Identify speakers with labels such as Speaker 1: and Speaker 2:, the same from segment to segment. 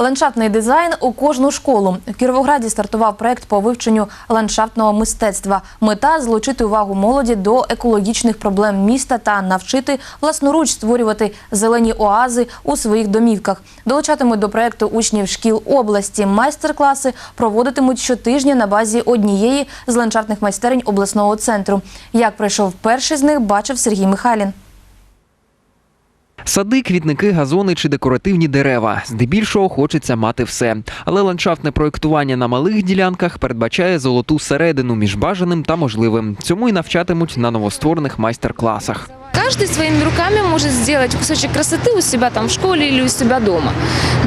Speaker 1: Ландшафтний дизайн у кожну школу. У Кіровограді стартував проект по вивченню ландшафтного мистецтва. Мета злучити увагу молоді до екологічних проблем міста та навчити власноруч створювати зелені оази у своїх домівках. Долучатимуть до проекту учнів шкіл області. Майстер-класи проводитимуть щотижня на базі однієї з ландшафтних майстерень обласного центру. Як пройшов перший з них, бачив Сергій Михайлін.
Speaker 2: Сади, квітники, газони чи декоративні дерева. Здебільшого хочеться мати все. Але ландшафтне проєктування на малих ділянках передбачає золоту середину між бажаним та можливим. Цьому і навчатимуть на новостворених майстер-класах.
Speaker 3: Каждый своими руками может сделать кусочек красоты у себя там в школе или у себя дома.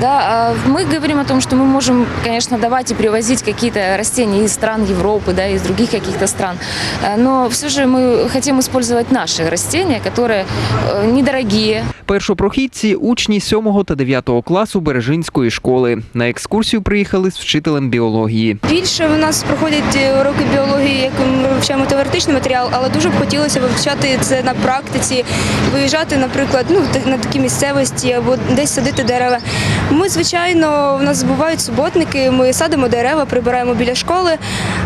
Speaker 3: Да, а мы говорим о том, что мы можем, конечно, давать и привозить какие-то растения из стран Европы, да, из других каких-то стран. Э, Но все же мы хотим использовать наши растения, которые э, недорогие,
Speaker 2: Першопрохідці учні 7 та 9 класу Бережинської школи. На екскурсію приїхали з вчителем біології.
Speaker 4: Більше у нас проходять е, уроки біології, як ми вивчаємо теоретичний матеріал, але дуже б хотілося вивчати це на практиці, виїжджати, наприклад, ну на такі місцевості або десь садити дерева. Ми, звичайно, у нас бувають суботники, ми садимо дерева, прибираємо біля школи,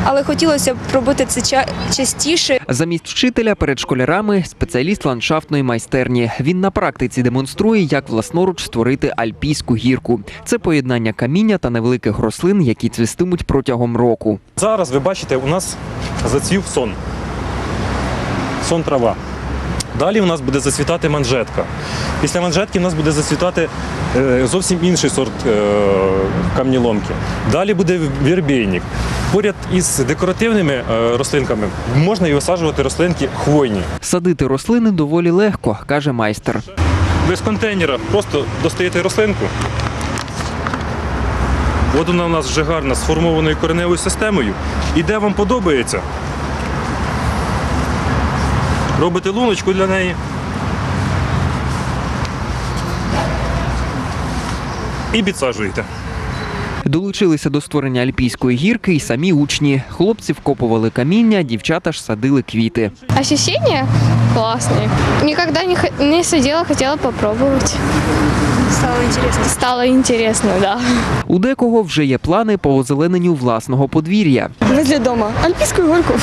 Speaker 4: але хотілося б робити це ча- частіше.
Speaker 2: Замість вчителя перед школярами спеціаліст ландшафтної майстерні. Він на практиці демонструє, як власноруч створити альпійську гірку. Це поєднання каміння та невеликих рослин, які цвістимуть протягом року.
Speaker 5: Зараз ви бачите, у нас зацвів сон. Сон трава. Далі у нас буде зацвітати манжетка. Після манжетки у нас буде зацвітати е, зовсім інший сорт е, камніломки. Далі буде вірбейник. Поряд із декоративними е, рослинками можна і висаджувати рослинки хвойні.
Speaker 2: Садити рослини доволі легко, каже майстер.
Speaker 5: Без контейнера просто достаєте рослинку. От вона у нас вже гарна з формованою кореневою системою. І де вам подобається, робите луночку для неї. І підсаджуєте.
Speaker 2: Долучилися до створення альпійської гірки і самі учні. Хлопці вкопували каміння, дівчата ж садили квіти.
Speaker 6: Ощущения классные. Никогда не, хо- не сидела, хотела попробовать.
Speaker 4: Стало інтересно.
Speaker 6: Стало интересно, да.
Speaker 2: У декого вже є плани по озелененню власного подвір'я.
Speaker 7: Возле дома. Альпийскую горку.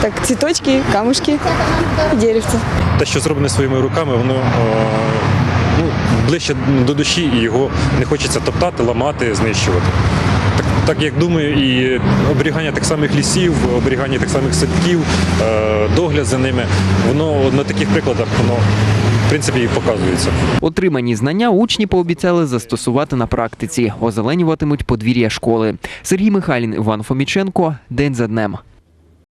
Speaker 7: Так, цветочки, камушки и деревца.
Speaker 5: Те, що зроблене своїми руками, воно е, ближче до душі, і його не хочеться топтати, ламати, знищувати. Так, так як думаю, і оберігання тих самих лісів, оберігання тих самих садків, е, догляд за ними, воно на таких прикладах воно в принципі і показується.
Speaker 2: Отримані знання учні пообіцяли застосувати на практиці. Озеленюватимуть подвір'я школи. Сергій Михайлін, Іван Фоміченко. День за днем.